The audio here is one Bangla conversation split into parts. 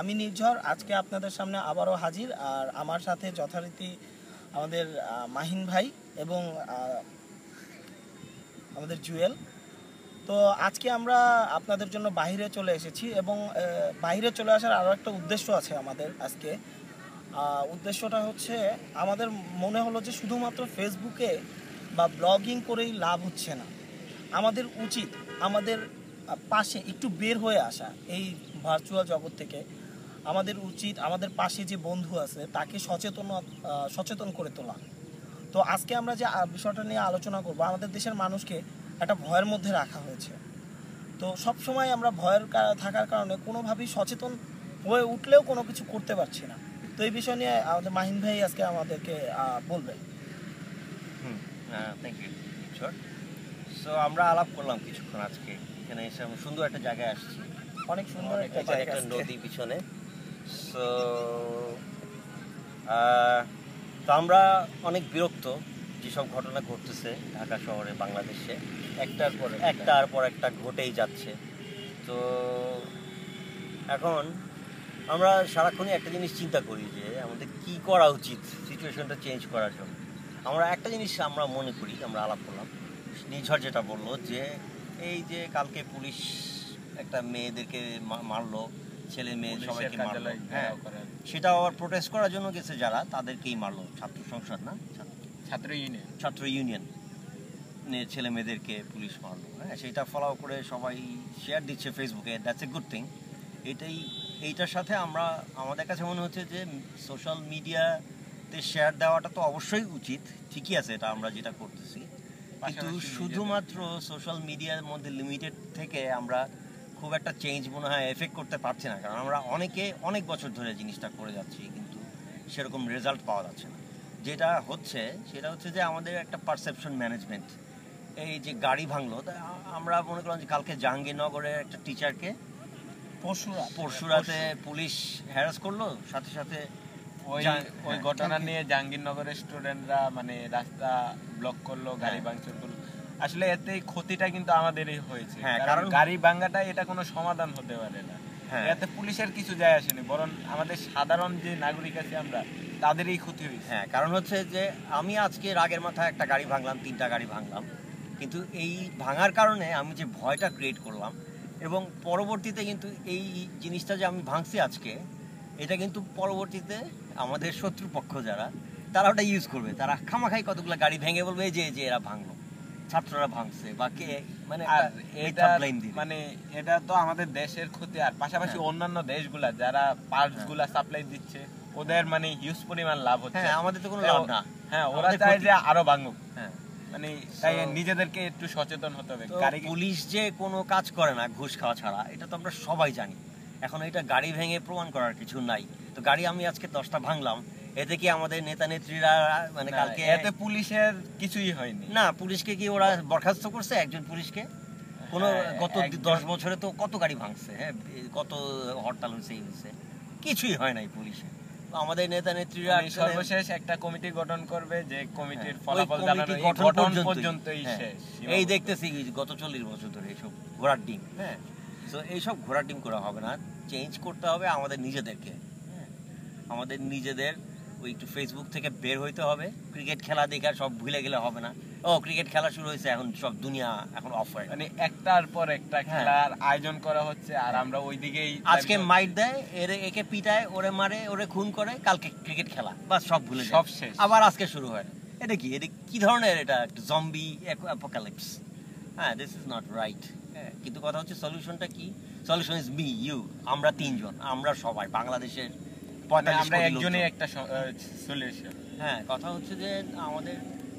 আমি নির্ঝর আজকে আপনাদের সামনে আবারও হাজির। আর আমার সাথে যথারীতি আমাদের মাহিন ভাই এবং আমাদের জুয়েল। তো আজকে আমরা আপনাদের জন্য বাইরে চলে এসেছি এবং বাইরে চলে আসার আরও একটা উদ্দেশ্য আছে আমাদের আজকে। উদ্দেশ্যটা হচ্ছে, আমাদের মনে হলো যে শুধুমাত্র ফেসবুকে বা ব্লগিং করেই লাভ হচ্ছে না। আমাদের উচিত, আমাদের পাশে একটু বের হয়ে আসা। এই ভার্চুয়াল জগৎ থেকে আমাদের উচিত, আমাদের পাশে যে বন্ধু আছে, তাকে সচেতন সচেতন করে তোলা। তো আজকে আমরা যে বিষয়টা নিয়ে আলোচনা করব, আমাদের দেশের মানুষকে একটা ভয়ের মধ্যে রাখা হয়েছে। তো সব সময় আমরা ভয়ের থাকার কারণে কোনোভাবেই সচেতন হয়ে উঠলেও কোনো কিছু করতে পারছি না। তো এই বিষয় নিয়ে আমাদের মাহিন ভাই আজকে আমাদেরকে হুম থ্যাংক ইউ সো আমরা আলাপ করলাম কিছুক্ষণ আজকে। এখানে এসে সুন্দর একটা জায়গায় আসছি। অনেক সুন্দর একটা জায়গা একটা নদী পিছনে। সো তো আমরা অনেক বিরক্ত যেসব ঘটনা ঘটতেছে ঢাকা শহরে বাংলাদেশে। একটার পর একটার পর একটা ঘটেই যাচ্ছে। তো এখন আমরা সারাক্ষণই একটা জিনিস চিন্তা করি যে আমাদের কি করা উচিত সিচুয়েশনটা চেঞ্জ করার জন্য। আমরা একটা জিনিস আমরা মনে করি আমরা আলাপ করলাম। নিঝর যেটা বলল যে এই যে কালকে পুলিশ একটা মেয়েদেরকে মারলো ছেলে মেয়ে সবাইকে মারলো। হ্যাঁ সেটা আবার প্রোটেস্ট করার জন্য গেছে যারা তাদেরকেই মারলো। ছাত্র সংসদ না? ছাত্র। ছাত্র ইউনিয়ন ছাত্র ইউনিয়ন ছেলে মেয়েদেরকে পুলিশ মারলো। হ্যাঁ সেটা ফলো করে সবাই শেয়ার দিচ্ছে ফেসবুকে দ্যাটস এ গুড থিং এটাই এইটার সাথে আমরা আমাদের কাছে মনে হচ্ছে যে সোশ্যাল মিডিয়াতে শেয়ার দেওয়াটা তো অবশ্যই উচিত। ঠিকই আছে এটা আমরা যেটা করতেছি। কিন্তু শুধুমাত্র সোশ্যাল মিডিয়ার মধ্যে লিমিটেড থেকে আমরা খুব একটা চেঞ্জ মনে হয় এফেক্ট করতে পারছি না কারণ আমরা অনেকে অনেক বছর ধরে জিনিসটা করে যাচ্ছি কিন্তু সেরকম রেজাল্ট পাওয়া যাচ্ছে না। যেটা হচ্ছে সেটা হচ্ছে যে আমাদের একটা পারসেপশন ম্যানেজমেন্ট এই যে গাড়ি ভাঙলো তা আমরা মনে করলাম যে কালকে জাহাঙ্গীরনগরের একটা টিচারকে পরশুরা পরশুরাতে পুলিশ হ্যারাস করল সাথে সাথে ওই ওই হ্যাঁ, ঘটনা নিয়ে জাহাঙ্গীরনগরের স্টুডেন্টরা মানে রাস্তা ব্লক করল গাড়ি হ্যাঁ। ভাঙচুর করল। আসলে এতে ক্ষতিটা কিন্তু আমাদেরই হয়েছে। হ্যাঁ, কারণ গাড়ি ভাঙাটা এটা কোনো সমাধান হতে পারে না। হ্যাঁ। এতে পুলিশের কিছু যায় আসেনি বরং আমাদের সাধারণ যে নাগরিক আছে আমরা তাদেরই ক্ষতি হয়েছে। হ্যাঁ কারণ হচ্ছে যে আমি আজকে রাগের মাথায় একটা গাড়ি ভাঙলাম তিনটা গাড়ি ভাঙলাম। কিন্তু এই ভাঙার কারণে আমি যে ভয়টা ক্রিয়েট করলাম এবং পরবর্তীতে কিন্তু এই জিনিসটা যে আমি ভাঙছি আজকে এটা কিন্তু পরবর্তীতে আমাদের শত্রুপক্ষ যারা তারা ওটা ইউজ করবে। তারা খামাখাই কতগুলো গাড়ি ভেঙে বলবে যে এই যে এরা ভাঙলো। ছাত্ররা ভাঙছে বা কে? মানে এটা মানে এটা তো আমাদের দেশের ক্ষতি। আর পাশাপাশি হ্যাঁ। অন্যান্য দেশগুলা যারা পার্টসগুলা সাপ্লাই দিচ্ছে ওদের মানে হিউজ পরিমাণ লাভ হচ্ছে। হ্যাঁ আমাদের তো কোনো লাভ না। হ্যাঁ ওরা চায় যে আরও ভাঙুক। হ্যাঁ। মানে তাই নিজেদেরকে একটু সচেতন হতে হবে। পুলিশ যে কোনো কাজ করে না ঘুষ খাওয়া ছাড়া এটা তো আমরা সবাই জানি। এখন এটা গাড়ি ভেঙে প্রমাণ করার কিছু নাই। তো গাড়ি আমি আজকে দশটা ভাঙলাম এতে কি আমাদের নেতা নেত্রীরা মানে কালকে এতে পুলিশের কিছুই হয়নি। না পুলিশকে কি ওরা বরখাস্ত করছে একজন পুলিশকে? কোন হ্যাঁ, গত দশ বছরে তো কত গাড়ি ভাঙছে হ্যাঁ কত হরতাল হয়েছে হয়েছে কিছুই হয় নাই পুলিশে। আমাদের নেতা নেত্রীরা সর্বশেষ একটা কমিটি গঠন করবে যে কমিটির হ্যাঁ, ফলাফল জানানো গঠন পর্যন্তই। পর্যন্তই হ্যাঁ, শেষ। এই দেখতেছি গত চল্লিশ বছর ধরে এইসব ঘোড়ার ডিম। হ্যাঁ। তো এইসব ঘোড়ার ডিম করা হবে না। চেঞ্জ করতে হবে আমাদের নিজেদেরকে। হ্যাঁ আমাদের নিজেদের ওই একটু ফেসবুক থেকে বের হইতে হবে। ক্রিকেট খেলা দেখা সব ভুলে গেলে হবে না। ও ক্রিকেট খেলা শুরু হয়েছে এখন সব দুনিয়া এখন অফ হয়ে মানে একটার পর একটা হ্যাঁ। খেলার আয়োজন করা হচ্ছে আর আমরা ওই দিকেই আজকে মাইট দেয় এর একে পিটায় ওরে মারে ওরে খুন করে কালকে ক্রিকেট খেলা। বা সব ভুলে সব শেষ। আবার আজকে শুরু হয়। এটা কি? এটা কি ধরনের এটা? একটা জম্বি অ্যাপোকালিপস হ্যাঁ দিস ইজ নট রাইট কিন্তু কথা হচ্ছে সলিউশনটা কি? সলিউশন ইজ মি ইউ আমরা তিনজন আমরা সবাই বাংলাদেশের আমরা একটা সলিউশন হ্যাঁ কথা হচ্ছে যে আমাদের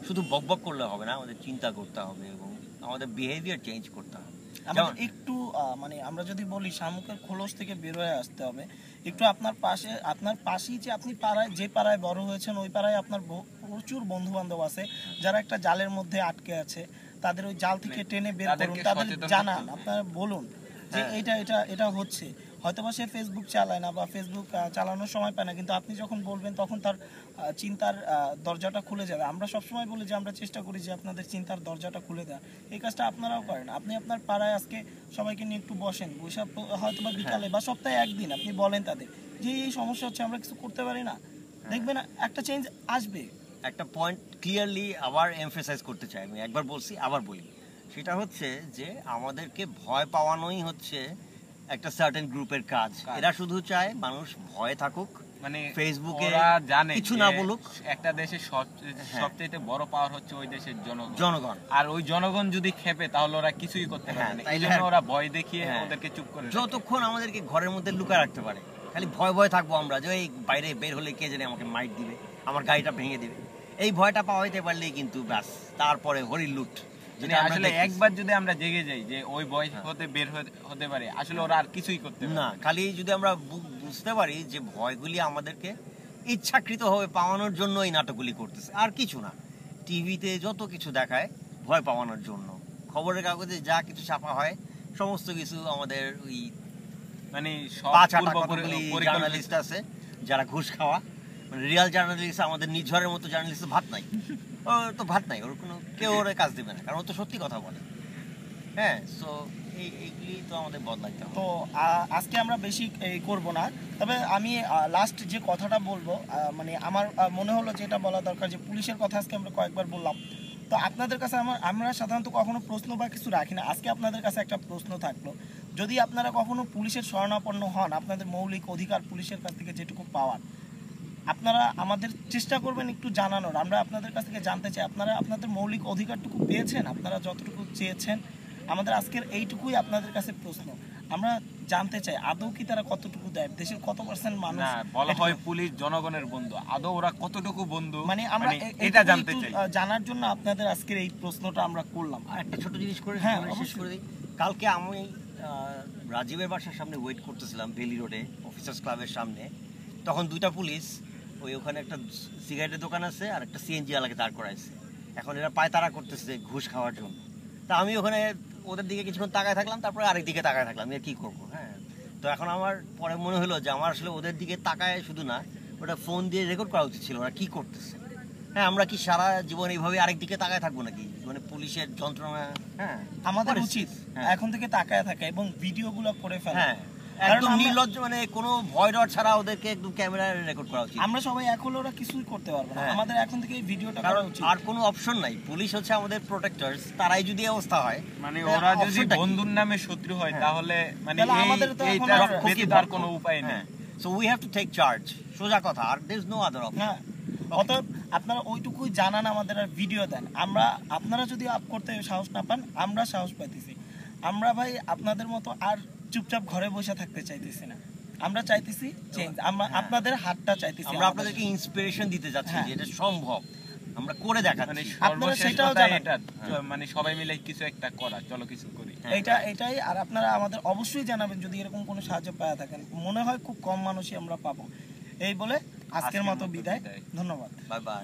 শুধু বকবক করলে হবে না আমাদের চিন্তা করতে হবে এবং আমাদের বিহেভিয়ার চেঞ্জ করতে হবে। আমাদের একটু মানে আমরা যদি বলি শামুকের খোলস থেকে বের হয়ে আসতে হবে একটু আপনার পাশে আপনার পাশেই যে আপনি পাড়ায় যে পাড়ায় বড় হয়েছেন ওই পাড়ায় আপনার প্রচুর বন্ধু বান্ধব আছে যারা একটা জালের মধ্যে আটকে আছে তাদের ওই জাল থেকে টেনে বের করুন তাদের জানান আপনারা বলুন যে হ্যাঁ। এটা এটা এটা হচ্ছে। হয়তো বা সে ফেসবুক চালায় না বা ফেসবুক চালানোর সময় পায় না কিন্তু আপনি যখন বলবেন তখন তার চিন্তার দরজাটা খুলে যাবে আমরা সবসময় বলি যে আমরা চেষ্টা করি যে আপনাদের চিন্তার দরজাটা খুলে দেওয়া এই কাজটা আপনারাও করেন। আপনি আপনার পাড়ায় আজকে সবাইকে নিয়ে একটু বসেন বসে হয়তো বা বিকালে বা সপ্তাহে একদিন আপনি বলেন তাদের যে এই সমস্যা হচ্ছে আমরা কিছু করতে পারি না। দেখবেন একটা চেঞ্জ আসবে। একটা পয়েন্ট ক্লিয়ারলি আবার এমফেসাইজ করতে চাই। আমি একবার বলছি আবার বলি। সেটা হচ্ছে যে আমাদেরকে ভয় পাওয়ানোই হচ্ছে একটা সার্টেন গ্রুপের কাজ। এরা শুধু চায় মানুষ ভয়ে থাকুক মানে ফেসবুকে জানে কিছু না বলুক। একটা দেশের সবচেয়ে হ্যাঁ। বড় পাওয়ার হচ্ছে ওই দেশের জনগণ জনগণ আর ওই জনগণ যদি খেপে তাহলে ওরা কিছুই করতে পারবে হ্যাঁ, না এই জন্য ওরা ভয় দেখিয়ে হ্যাঁ। ওদেরকে চুপ করে যতক্ষণ আমাদেরকে ঘরের মধ্যে লুকায় রাখতে পারে খালি ভয় ভয় থাকব আমরা যে এই বাইরে বের হলে কে জানে আমাকে মাইট দিবে আমার গাড়িটা ভেঙে দিবে এই ভয়টা পাওয়াইতে পারলেই কিন্তু ব্যাস তারপরে হরি লুট মানে আসলে একবার যদি আমরা জেগে যাই যে ওই বয়স হতে বের হতে- পারে আসলে ওরা আর কিছুই করতে না খালি যদি আমরা বুঝতে পারি যে ভয়গুলি আমাদেরকে ইচ্ছাকৃতভাবে পাওয়ানোর জন্য এই নাটকগুলি করতেছে আর কিছু না। টিভিতে যত কিছু দেখায় ভয় পাওয়ানোর জন্য। খবরের কাগজে যা কিছু ছাপা হয় সমস্ত কিছু আমাদের ওই মানে জার্নালিস্ট আছে যারা ঘুষ খাওয়া। মানে রিয়াল জার্নালিস্ট আমাদের নিঝড়ের মতো জার্নালিস্ট ভাত নাই। তো ভাত নাই, ওর কোনো, কেউ ওর কাজ দেবে না, কারণ ও তো সত্যি কথা বলে। হ্যাঁ সো এই, এইগুলি তো আমাদের বদলাইতে তো আজকে আমরা বেশি করব না, তবে আমি লাস্ট যে কথাটা বলব মানে আমার মনে হলো যেটা বলা দরকার যে পুলিশের কথা আজকে আমরা কয়েকবার বললাম। তো আপনাদের কাছে আমার, আমরা সাধারণত কখনো প্রশ্ন বা কিছু রাখি না, আজকে আপনাদের কাছে একটা প্রশ্ন থাকল। যদি আপনারা কখনো পুলিশের শরণাপন্ন হন, আপনাদের মৌলিক অধিকার পুলিশের কাছ থেকে যেটুকু পাওয়ার আপনারা আমাদের চেষ্টা করবেন একটু জানানোর। আমরা আপনাদের কাছ থেকে জানতে চাই আপনারা আপনাদের মৌলিক অধিকারটুকু পেয়েছেন? আপনারা যতটুকু চেয়েছেন? আমাদের আজকের এইটুকুই আপনাদের কাছে প্রশ্ন। আমরা জানতে চাই আদৌ কি তারা কতটুকু দেয়? দেশের কত পার্সেন্ট মানুষ বলা হয় পুলিশ জনগণের বন্ধু। আদৌ ওরা কতটুকু বন্ধু? মানে আমরা মানে এটা জানতে চাই। জানার জন্য আপনাদের আজকের এই প্রশ্নটা আমরা করলাম। আর একটা ছোট জিনিস করে হ্যাঁ, শেষ। করে দিই। কালকে আমি আহ, রাজীবের বাসার সামনে ওয়েট করতেছিলাম বেলি রোডে অফিসার্স ক্লাবের সামনে। তখন দুইটা পুলিশ ওই ওখানে একটা সিগারেটের দোকান আছে আর একটা সিএনজি আলাকে দাঁড় করাইছে। এখন এরা পায়তারা করতেছে ঘুষ খাওয়ার জন্য। তা আমি ওখানে ওদের দিকে কিছুক্ষণ তাকায় থাকলাম তারপরে আরেক দিকে তাকায় থাকলাম এর কি করব হ্যাঁ। তো এখন আমার পরে মনে হলো যে আমার আসলে ওদের দিকে তাকায় শুধু না ওটা ফোন দিয়ে রেকর্ড করা উচিত ছিল ওরা কি করতেছে। হ্যাঁ আমরা কি সারা জীবন এইভাবে আরেক দিকে তাকায় থাকব নাকি? মানে পুলিশের যন্ত্রণা হ্যাঁ আমাদের উচিত হ্যাঁ। এখন থেকে তাকায় থাকা এবং ভিডিওগুলো করে ফেলা। হ্যাঁ। একদম নির্লজ্জ মানে কোনো ভয় ডর ছাড়া ওদেরকে একদম ক্যামেরায় রেকর্ড করা উচিত। আমরা সবাই এক হলে ওরা কিছুই করতে পারবে না। হ্যাঁ। আমাদের এখন থেকে এই ভিডিওটা করা কারণ উচিত। আর কোনো অপশন নাই। পুলিশ হচ্ছে আমাদের প্রোটেক্টর্স তারাই যদি অবস্থা হয় মানে ওরা যদি? বন্ধুর নামে শত্রু হয় হ্যাঁ। তাহলে মানে আমাদের তো এখন আর। কোনো উপায় নেই। So we have to take charge সোজা কথা আর there is no other option হ্যাঁ অতএব আপনারা ওইটুকুই জানান আমাদের আর ভিডিও দেন। আমরা আপনারা যদি আপ করতে সাহস না পান আমরা সাহস পাইতেছি। আমরা ভাই আপনাদের মতো আর চুপচাপ ঘরে বসে থাকতে চাইতেছি না। আমরা চাইতেছি চেঞ্জ আমরা হ্যাঁ। আপনাদের হাতটা চাইতেছি আমরা আপনাদেরকে ইন্সপিরেশন দিতে যাচ্ছি হ্যাঁ। যে এটা সম্ভব। আমরা করে মানে দেখাচ্ছি সর্বশেষ সেটাও কথা জানান। এটা মানে সবাই মিলে কিছু একটা করা চলো কিছু করি। হ্যাঁ। এইটা এটাই আর আপনারা আমাদের অবশ্যই জানাবেন যদি এরকম কোনো সাহায্য পাওয়া থাকেন মনে হয় খুব কম মানুষই আমরা পাবো। এই বলে আজকের মতো বিদায়। ধন্যবাদ। Bye bye.